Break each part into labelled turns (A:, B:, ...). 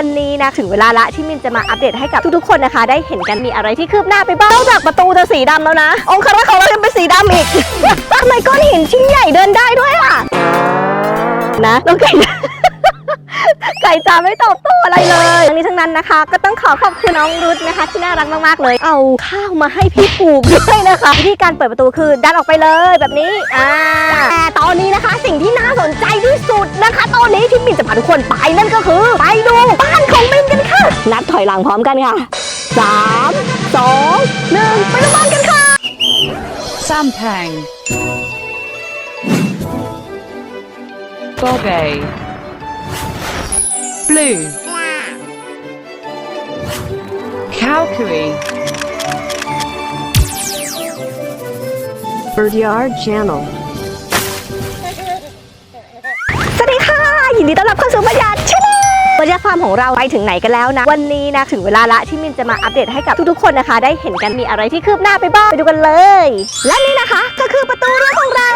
A: วันนี้นะถึงเวลาละที่มินจะมาอัปเดตให้กับทุกๆคนนะคะ ได้เห็นกันมีอะไรที่คืบหน้าไปบ้างนอกจากประตูจะสีดำแล้วนะ องค์คารักษ์ของเรายังเป็นสีดำอีก ทำไมก้อนหินชิ้นใหญ่เดินได้ด้วยอะนะน้องไก่ ไก่จ๋าไม่ตอบโต้อะไรเลยทั้งนี้ทั้งนั้นนะคะ ก็ต้องขอขอบคุณน้องรุดนะคะ ที่น่ารักมากๆเลย เอาข้าวมาให้พี่ปลูกด้วยนะคะวิธีการเปิดประตูคือดันออกไปเลยแบบนี้อ่าแต่ตอนนี้นะคะ สิ่งที่น่าสนใจที่สุดนะคะ ตอนนี้ที่มินจะพาทุกคนไปนั่นก็คือ ไปดูบ้านของมินกันค่ะ นับถอยหลังพร้อมกันค่ะสามสองหนึ่งไปดูบ้านกันค่ะ
B: Sampang. Bobe. Blue. Calcary.
C: Birdyard Channel.
A: สวัสดีค่ะ ยินดีต้อนรับเข้าสู่บรรยากาศชแนลบรรยากาศฟาร์มของเราไปถึงไหนกันแล้วนะ วันนี้นะ ถึงเวลาละที่มินจะมาอัปเดตให้กับทุกๆคนนะคะ ได้เห็นกันมีอะไรที่คืบหน้าไปบ้าง ไปดูกันเลย และนี่นะคะ ก็คือประตูรั้วของเรา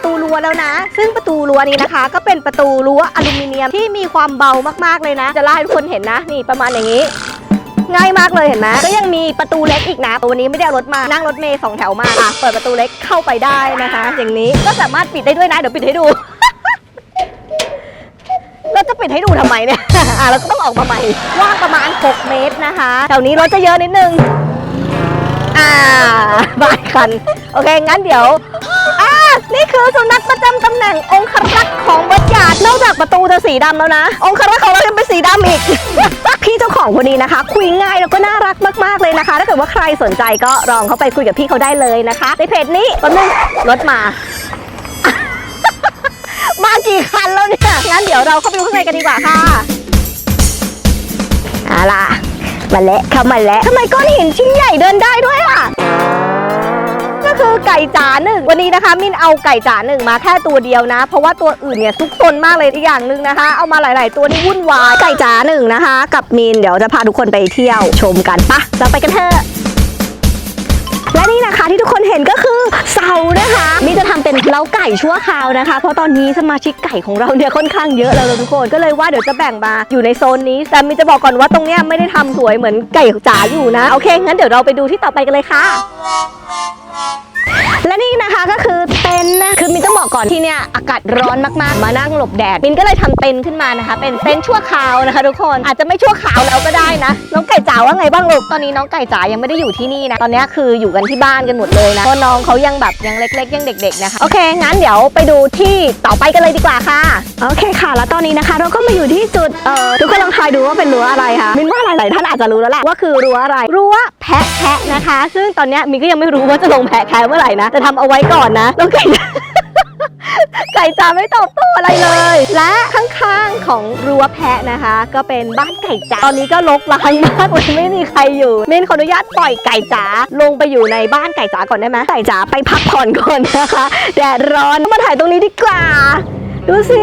A: ประตูรั้วแล้วนะ ซึ่งประตูรั้วนี้นะคะ ก็เป็นประตูรั้วอลูมิเนียมที่มีความเบามากๆเลยนะ จะเล่าให้ทุกคนเห็นนะ นี่ประมาณอย่างนี้ ง่ายมากเลยเห็นไหมก็ยังมีประตูเล็กอีกนะวันนี้ไม่ได้เอารถมานั่งรถเมย์สองแถวมาอะเปิดประตูเล็กเข้าไปได้นะคะ อย่างนี้ก็สามารถปิดได้ด้วยนะ เดี๋ยวปิดให้ดูเราจะปิดให้ดูทำไมเนี่ย อะเราก็ต้องออกมาใหม่ว้างประมาณ 6 เมตรนะคะ แถวนี้รถจะเยอะนิดนึง อ่าบายคัน โอเค งั้นเดี๋ยว นี่คือสุนัขประจำตำแหน่งองครักษ์ของบัญญัตินอกจากประตูจะสีดำแล้วนะ องครักษ์ของเรายังเป็นสีดำอีก พี่เจ้าของคนนี้นะคะ คุยง่ายแล้วก็น่ารักมากๆเลยนะคะ ถ้าเกิดว่าใครสนใจก็ลองเข้าไปคุยกับพี่เขาได้เลยนะคะ ในเพจนี้แป๊บนึงรถมา มากี่คันแล้วเนี่ยงั้นเดี๋ยวเราเข้าไปดูข้างในกันดีกว่าค่ะเอาล่ะมาแล้วเข้ามาแล้วทำไมก้อนหินชิ้นใหญ่เดินได้ด้วยอะ คือไก่จ๋าหนึ่งวันนี้นะคะมินเอาไก่จ๋าหนึ่งมาแค่ตัวเดียวนะ เพราะว่าตัวอื่นเนี่ยซุกซนมากเลยอีกอย่างหนึ่งนะคะ เอามาหลาย ๆ ตัวนี่วุ่นวายไก่จ๋าหนึ่งนะคะ กับมินเดี๋ยวจะพาทุกคนไปเที่ยวชมกันปะเราไปกันเถอะและ นี่นะคะที่ทุกคนเห็นก็คือเสานะคะมิจะทำเป็นเล้าไก่ชั่วคราวนะคะ เพราะตอนนี้สมาชิกไก่ของเราเนี่ยค่อนข้างเยอะแล้วทุกคนก็เลยว่าเดี๋ยวจะแบ่งมาอยู่ในโซนนี้ แต่มิจะบอกก่อนว่าตรงเนี้ยไม่ได้ทำสวยเหมือนไก่จ๋าอยู่นะโอเคงั้นเดี๋ยวเราไปดูที่ต่อไปกันเลยค่ะและนี่นะคะก็คือเต็นท์นะ นต้องบอกก่อนที่เนี่ยอากาศร้อนมากๆ มานั่งหลบแดด มินก็เลยทำเต็นท์ขึ้นมานะคะ เป็นเต็นท์ชั่วคราวนะคะ ทุกคน อาจจะไม่ชั่วคราวแล้วก็ได้นะ น้องไก่จ๋าว่าไงบ้างลูก ตอนนี้น้องไก่จ๋ายังไม่ได้อยู่ที่นี่นะ ตอนนี้คืออยู่กันที่บ้านกันหมดเลยนะเพราะน้องเขายังแบบยังเล็ก ๆ ยังเด็ก ๆ นะคะ โอเค งั้นเดี๋ยวไปดูที่ต่อไปกันเลยดีกว่าค่ะ โอเคค่ะ แล้วตอนนี้นะคะ เราก็มาอยู่ที่จุด เอ่อ ทุกคนลองทายดูว่าเป็นรั้วอะไรคะมินว่าหลายๆท่านอาจจะรู้แล้วแหละว่าคือรั้วอะไร รั้วแพะแคะนะคะ ซึ่งตอนนี้มินก็ยังไม่รู้ว่าจะลงแพะแคะเมื่อไหร่นะ แต่ทำเอาไว้ก่อนนะน้องไก่ ไก่จ๋าไม่ตอบโต้อะไรเลย และข้างๆของรั้วแพะนะคะ ก็เป็นบ้านไก่จ๋าตอนนี้ก็รกร้างมากเลยไม่มีใครอยู่เมนขออนุญาตปล่อยไก่จ๋าลงไปอยู่ในบ้านไก่จ๋าก่อนได้ไหมไก่จ๋าไปพักผ่อนก่อนนะคะแดดร้อนมาถ่ายตรงนี้ดีกว่า ดูสิ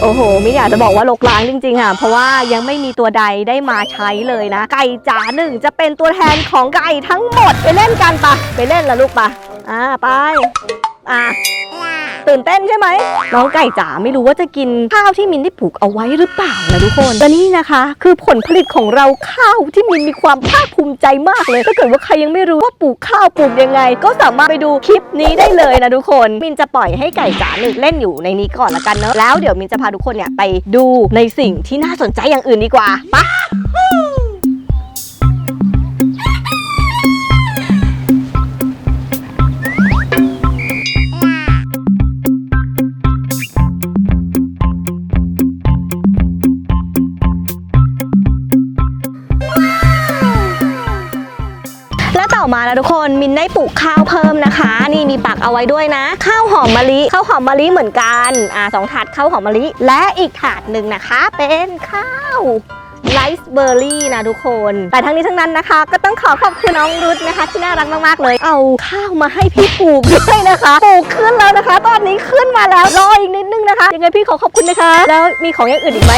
A: โอ้โหมินอยากจะบอกว่าลกล้างจริงๆค่ะ เพราะว่ายังไม่มีตัวใดได้มาใช้เลยนะ ไก่จ๋าหนึ่งจะเป็นตัวแทนของไก่ทั้งหมด ไปเล่นกันปะไปเล่นละลูกปะอ่า ไป อ่า ตื่นเต้นใช่ไหม น้องไก่จ๋าไม่รู้ว่าจะกินข้าวที่มินได้ปลูกเอาไว้หรือเปล่านะทุกคนและนี่นะคะ คือผลผลิตของเราข้าวที่มินมีความภาคภูมิใจมากเลย ถ้าเกิดว่าใครยังไม่รู้ว่าปลูกข้าวปลูกยังไง ก็สามารถไปดูคลิปนี้ได้เลยนะทุกคน มินจะปล่อยให้ไก่จ๋าหนึ่งเล่นอยู่ในนี้ก่อนละกันเนอะแล้วเดี๋ยวมินจะพาทุกคนเนี่ยไปดูในสิ่งที่น่าสนใจอย่างอื่นดีกว่าไปะ และต่อมานะทุกคนมินได้ปลูกข้าวเพิ่มนะคะ นี่มีปักเอาไว้ด้วยนะ ข้าวหอมมะลิข้าวหอมมะลิเหมือนกันอ่าสองถาดข้าวหอมมะลิ และอีกถาดหนึ่งนะคะ เป็นข้าวไรซ์เบอร์รี่นะทุกคน แต่ทั้งนี้ทั้งนั้นนะคะ ก็ต้องขอขอบคุณน้องรุดนะคะ ที่น่ารักมากๆเลย เอาข้าวมาให้พี่ปลูกด้วยนะคะปลูกขึ้นแล้วนะคะ ตอนนี้ขึ้นมาแล้วรออีกนิดนึงนะคะยังไงพี่ขอขอบคุณนะคะ แล้วมีของอย่างอื่นอีกไหม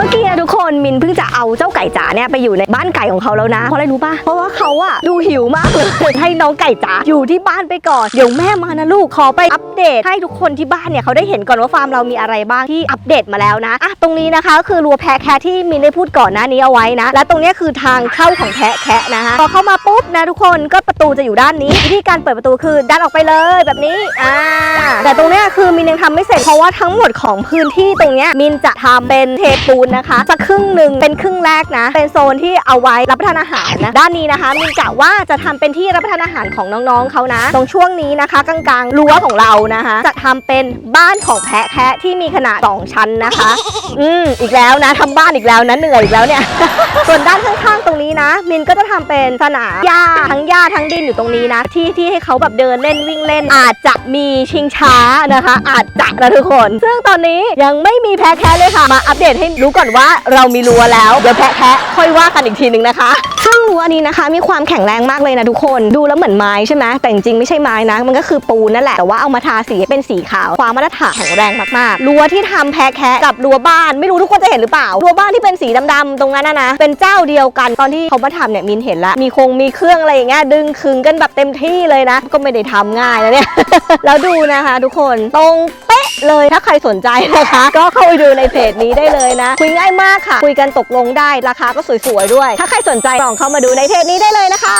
A: มื่อกี้นะทุกคนมินเพิ่งจะเอาเจ้าไก่จ๋าเนี่ยไปอยู่ในบ้านไก่ของเขาแล้วนะ เพราะอะไรรู้ป่ะ เพราะว่าเขาอะดูหิวมากเลย ให้น้องไก่จ๋าอยู่ที่บ้านไปก่อน เดี๋ยวแม่มานะลูก ขอไปอัปเดตให้ทุกคนที่บ้านเนี่ยเขาได้เห็นก่อนว่าฟาร์มเรามีอะไรบ้างที่อัปเดตมาแล้วนะอะตรงนี้นะคะก็คือรั้วแพะแคะที่มินได้พูดก่อนหน้านี้เอาไว้นะ และตรงนี้คือทางเข้าของแพะแคะนะคะ พอเข้ามาปุ๊บนะทุกคนก็ประตูจะอยู่ด้านนี้ วิธีการเปิดประตูคือดันออกไปเลยแบบนี้ อ่า แต่ตรงเนี้ยคือมินยังทำไม่เสร็จเพราะว่าทั้งหมดของพื้นที่ตรงเนี้ยมินจะทำเป็นเทปูนนะคะสักครึ่งหนึ่งเป็นครึ่งแรกนะ เป็นโซนที่เอาไว้รับประทานอาหารนะด้านนี้นะคะ มินกะว่าจะทำเป็นที่รับประทานอาหารของน้องๆเขานะ ตรงช่วงนี้นะคะ กลางๆรั้วของเรานะคะ จะทำเป็นบ้านของแพะแคะที่มีขนาด2ชั้นนะคะ อืมอีกแล้วนะทำบ้านอีกแล้วนะเหนื่อยอีกแล้วเนี่ยส่วนด้านข้างๆตรง นี้นะ มินก็จะทำเป็นสนามหญ้าทั้งหญ้าทั้งดินอยู่ตรงนี้นะ ที่ที่ให้เขาแบบเดินเล่นวิ่งเล่น อาจจะมีชิงช้านะคะ อาจจะนะทุกคน ซึ่งตอนนี้ยังไม่มีแพ้แค่เลยค่ะ มาอัปเดตให้รู้ก่อนว่าเรามีรัวแล้ว เดี๋ยวแพ้แค่ค่อยว่ากันอีกทีหนึ่งนะคะซึ่ง รั้วนี้นะคะ มีความแข็งแรงมากเลยนะทุกคนดูแล้วเหมือนไม้ใช่ไหมแต่จริงๆไม่ใช่ไม้นะ มันก็คือปูนนั่นแหละแต่ว่าเอามาทาสีเป็นสีขาว ความมาตรฐานแข็งแรงมากๆรั้วที่ทำแพะแคะกับรั้วบ้านไม่รู้ทุกคนจะเห็นหรือเปล่ารั้วบ้านที่เป็นสีดำๆตรงนั้นนะ เป็นเจ้าเดียวกันตอนที่เขามาทำเนี่ยมินเห็นละมีคงมีเครื่องอะไรอย่างเงี้ยดึงขึงกันแบบเต็มที่เลยนะ ก็ไม่ได้ทำง่ายนะเนี่ยแล้วดูนะคะทุกคนตรงเป๊ะเลยถ้าใครสนใจนะคะ ก็เข้าไปดูในเพจนี้ได้เลยนะ คุยง่ายมากค่ะ คุยกันตกลงได้ราคาก็สวยๆด้วย ถ้าใครสนใจลองเข้ามาดูในเพจนี้ได้เลยนะคะ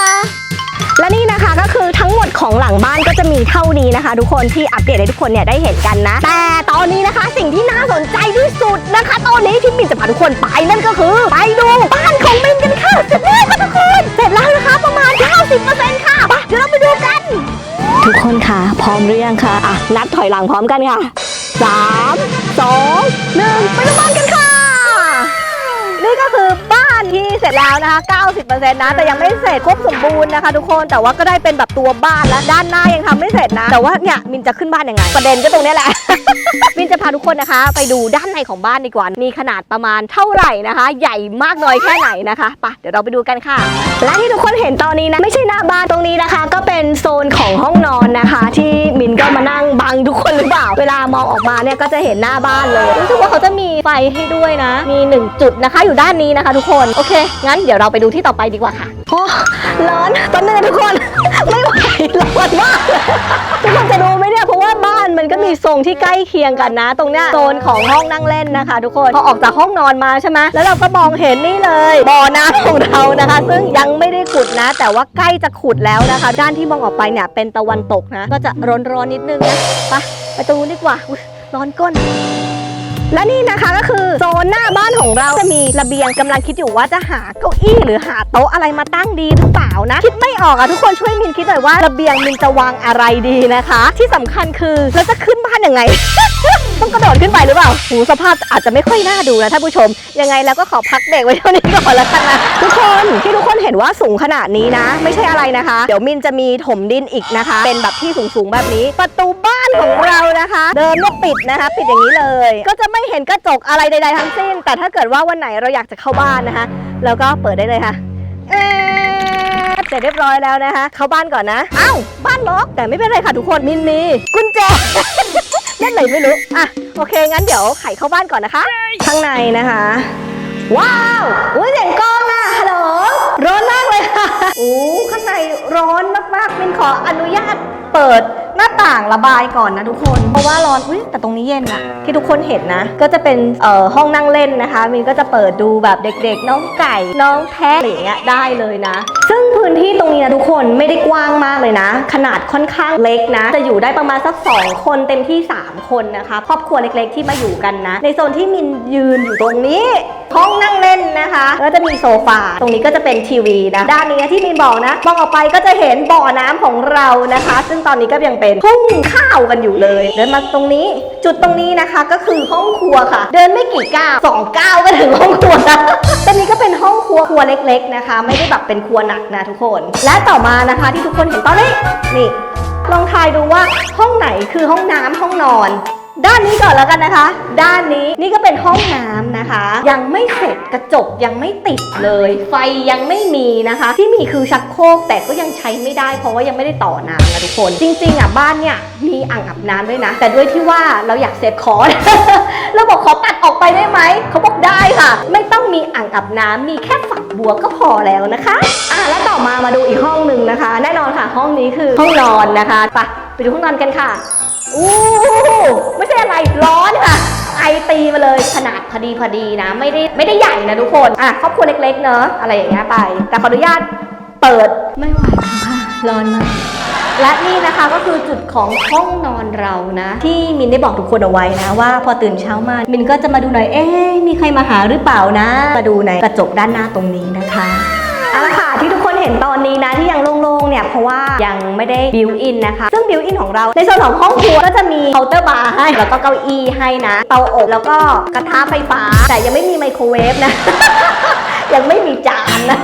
A: และนี่นะคะก็คือทั้งหมดของหลังบ้านก็จะมีเท่านี้นะคะ ทุกคนที่อัปเดตให้ทุกคนเนี่ยได้เห็นกันนะ แต่ตอนนี้นะคะสิ่งที่น่าสนใจที่สุดนะคะ ตอนนี้ที่มินจะพาทุกคนไปนั่นก็คือ ไปดูบ้านของมินกันค่ะเสร็จแล้วค่ะทุกคนเสร็จแล้วนะคะประมาณ 90%ค่ะไปเดี๋ยวเราไปดูกัน ทุกคนค่ะพร้อมหรือยังคะอะนับถอยหลังพร้อมกันค่ะสามสองหนึ่งไปดูบ้านกันค่ะ นี่ก็คือ ที่เสร็จแล้วนะคะ 90%นะ แต่ยังไม่เสร็จครบสมบูรณ์นะคะ ทุกคน แต่ว่าก็ได้เป็นแบบตัวบ้านแล้วด้านหน้ายังทำไม่เสร็จนะ แต่ว่าเนี่ยมินจะขึ้นบ้านยังไง ประเด็นก็ตรงนี้แหละ มินจะพาทุกคนนะคะ ไปดูด้านในของบ้านดีกว่า มีขนาดประมาณเท่าไหร่นะคะ ใหญ่มากน้อยแค่ไหนนะคะปะเดี๋ยวเราไปดูกันค่ะ และที่ทุกคนเห็นตอนนี้นะไม่ใช่หน้าบ้านตรงนี้นะคะ ก็เป็นโซนของห้องนอนนะคะ ที่มินก็มานั่งบังทุกคนหรือเปล่า เวลามองออกมาเนี่ยก็จะเห็นหน้าบ้านเลยรู้สึกว่าเขาจะมีไฟให้ด้วยนะ มีหนึ่งจุดนะคะ อยู่ด้านนี้นะคะ ทุกคนอเค งั้นเดี๋ยวเราไปดูที่ต่อไปดีกว่าค่ะ โอ้ร้อนตอนนี้นะทุกคน ไม่ไหวร้อนมากทุกคนจะรู้ไหมเนี่ยเพราะว่าบ้านมันก็มีทรงที่ใกล้เคียงกันนะ ตรงเนี้ยโซนของห้องนั่งเล่นนะคะ ทุกคนพอออกจากห้องนอนมาใช่ไหมแล้วเราก็มองเห็นนี่เลยบ่อน้ำของเรานะคะ ซึ่งยังไม่ได้ขุดนะ แต่ว่าใกล้จะขุดแล้วนะคะ ด้านที่มองออกไปเนี่ยเป็นตะวันตกนะ ก็จะร้อนๆนิดนึงนะไปไปตรงนู้นดีกว่าร้อนก้น และนี่นะคะก็คือโซนหน้าบ้านของเราจะมีระเบียงกำลังคิดอยู่ว่าจะหาเก้าอี้หรือหาโต๊ะอะไรมาตั้งดีหรือเปล่านะ คิดไม่ออกอะทุกคนช่วยมินคิดหน่อยว่าระเบียงมินจะวางอะไรดีนะคะ ที่สำคัญคือเราจะขึ้นบ้านยังไง ต้องกระโดดขึ้นไปหรือเปล่าหูสภาพอาจจะไม่ค่อยน่าดูนะท่านผู้ชม ยังไงแล้วก็ขอพักเบรกไว้เท่านี้ก่อนแล้วกันนะทุกคนที่ทุกคนเห็นว่าสูงขนาดนี้นะ ไม่ใช่อะไรนะคะ เดี๋ยวมินจะมีถมดินอีกนะคะ เป็นแบบที่สูงๆแบบนี้ ประตูบ้านของเรา เดิมเนี่ยปิดนะคะ ปิดอย่างนี้เลย ก็จะไม่เห็นกระจกอะไรใดๆทั้งสิ้น แต่ถ้าเกิดว่าวันไหนเราอยากจะเข้าบ้านนะคะแล้วก็เปิดได้เลยค่ะเอ๊เสร็จเรียบร้อยแล้วนะคะ เข้าบ้านก่อนนะอ้าวบ้านล็อกแต่ไม่เป็นไรค่ะทุกคนมินมีกุญแจเล่นไหนไม่รู้อะโอเค งั้นเดี๋ยวไขเข้าบ้านก่อนนะคะ ข้างในนะคะ ว้าวอุ้ยเสียงกล้องอะฮัลโหลร้อนมากเลยค่ะโอ้ข้างในร้อนมากๆมินขออนุญาตเปิด หน้าต่างระบายก่อนนะทุกคน เพราะว่าร้อนอุ้ยแต่ตรงนี้เย็นอะที่ทุกคนเห็นนะ ก็จะเป็นเอ่อห้องนั่งเล่นนะคะ มินก็จะเปิดดูแบบเด็กๆ น้องไก่น้องแพะอะไรอย่างเงี้ยได้เลยนะ ซึ่งพื้นที่ตรงนี้นะทุกคนไม่ได้กว้างมากเลยนะ ขนาดค่อนข้างเล็กนะ จะอยู่ได้ประมาณสัก 2 คนเต็มที่ 3 คนนะคะครอบครัวเล็กๆ ที่มาอยู่กันนะ ในโซนที่มินยืนอยู่ตรงนี้ ห้องนั่งเล่นนะคะแล้วจะมีโซฟาตรงนี้ก็จะเป็นทีวีนะด้านนี้ที่มินบอกนะมองออกไปก็จะเห็นบ่อน้ำของเรานะคะ ซึ่งตอนนี้ก็ยังเป็นทุ่งข้าวกันอยู่เลยเดินมาตรงนี้ จุดตรงนี้นะคะก็คือห้องครัวค่ะ เดินไม่กี่ก้าวสองก้าวก็ถึงห้องครัวแล้วตอนนี้ก็เป็นห้องครัวครัวเล็ก ๆนะคะ ไม่ได้แบบเป็นครัวหนักนะทุกคน และต่อมานะคะที่ทุกคนเห็นตอนนี้นี่ลองทายดูว่าห้องไหนคือห้องน้ำห้องนอน ด้านนี้ก่อนแล้วกันนะคะ ด้านนี้นี่ก็เป็นห้องน้ำนะคะ ยังไม่เสร็จกระจกยังไม่ติดเลย ไฟยังไม่มีนะคะ ที่มีคือชักโครกแต่ก็ยังใช้ไม่ได้ เพราะว่ายังไม่ได้ต่อน้ำนะทุกคน จริง ๆอะบ้านเนี่ยมีอ่างอาบน้ำด้วยนะ แต่ด้วยที่ว่าเราอยากเซฟคอร์สเราบอกขอตัดออกไปได้ไหมเขาบอกได้ค่ะ ไม่ต้องมีอ่างอาบน้ำมีแค่ฝักบัวก็พอแล้วนะคะอะแล้วต่อมามาดูอีกห้องหนึ่งนะคะ แน่นอนค่ะ ห้องนี้คือห้องนอนนะคะไปไปดูห้องนอนกันค่ะ อู้ไม่ใช่อะไรร้อนค่ะ ไอตีมาเลยขนาดพอดีพอดีนะ ไม่ได้ไม่ได้ใหญ่นะทุกคน อะครอบครัวเล็ก ๆ เนอะอะไรอย่างเงี้ยไป แต่ขออนุญาตเปิดไม่ไหวค่ะร้อนมากและนี่นะคะก็คือจุดของห้องนอนเรานะ ที่มินได้บอกทุกคนเอาไว้นะ ว่าพอตื่นเช้ามา มินก็จะมาดูหน่อยเอ๊ะมีใครมาหาหรือเปล่านะ มาดูในกระจกด้านหน้าตรงนี้นะคะเอาละค่ะที่ทุกคน เห็นตอนนี้นะที่ยังโล่งๆเนี่ยเพราะว่ายังไม่ได้บิวอินนะคะ ซึ่งบิวอินของเราในส่วนของห้องครัวก็จะมีเคาน์เตอร์บาร์ให้แล้วก็เก้าอี้ให้นะเตาอบแล้วก็กระทะไฟฟ้า แต่ยังไม่มีไมโครเวฟนะยังไม่มีจานนะ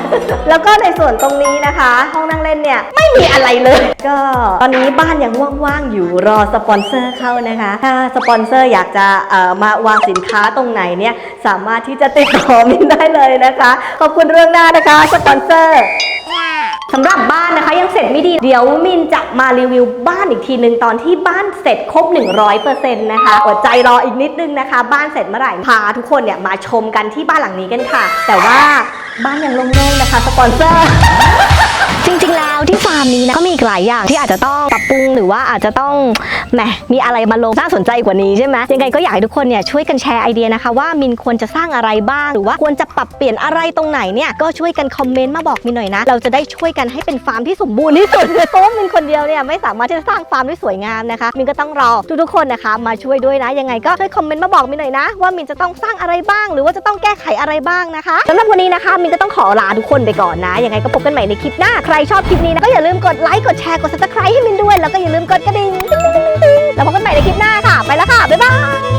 A: แล้วก็ในส่วนตรงนี้นะคะ ห้องนั่งเล่นเนี่ย ไม่มีอะไรเลย ก็ตอนนี้บ้านยังว่างๆ อยู่รอสปอนเซอร์เข้านะคะ ถ้าสปอนเซอร์อยากจะมาวางสินค้าตรงไหนเนี่ย สามารถที่จะติดต่อมินได้เลยนะคะ ขอบคุณเรื่องหน้านะคะ สปอนเซอร์ สำหรับบ้านนะคะยังเสร็จไม่ดี เดี๋ยวมินจะมารีวิวบ้านอีกทีนึงตอนที่บ้านเสร็จครบ 100%นะคะอดใจรออีกนิดนึงนะคะ บ้านเสร็จเมื่อไหร่พาทุกคนเนี่ยมาชมกันที่บ้านหลังนี้กันค่ะ แต่ว่าบ้านยังโล่งๆนะคะสปอนเซอร์ จริงๆแล้วที่ฟาร์มนี้นะก็มีอีกหลายอย่างที่อาจจะต้องปรับปรุงหรือว่าอาจจะต้องแหมมีอะไรมาลงน่าสนใจกว่านี้ใช่ไหมยังไงก็อยากให้ทุกคนเนี่ยช่วยกันแชร์ไอเดียนะคะว่ามินควรจะสร้างอะไรบ้าง หรือว่าควรจะปรับเปลี่ยนอะไรตรงไหนเนี่ยก็ช่วยกันคอมเมนต์มาบอกมินหน่อยนะ เราจะได้ช่วยกันให้เป็นฟาร์มที่สมบูรณ์ที่สุดเพราะว่ามินคนเดียวเนี่ยไม่สามารถที่จะสร้างฟาร์มที่สวยงามนะคะ มินก็ต้องรอทุกๆคนนะคะ มาช่วยด้วยนะ ยังไงก็ช่วยคอมเมนต์มาบอกมินหน่อยนะ ว่ามินจะต้องสร้างอะไรบ้าง หรือว่าจะต้องแก้ไขอะไรบ้างนะคะสำหรับวันนี้นะคะมินก็ต้องขอลาทุกคนไปก่อนนะยังไงก็พบกันใหม่ในคลิปหน้าครชอบคลิปนี้นะก็อย่าลืมกดไลค์กดแชร์กด subscribe ให้มินด้วย แล้วก็อย่าลืมกดกระดิ่งแล้วพบกันใหม่ในคลิปหน้าค่ะ ไปแล้วค่ะ บ๊ายบาย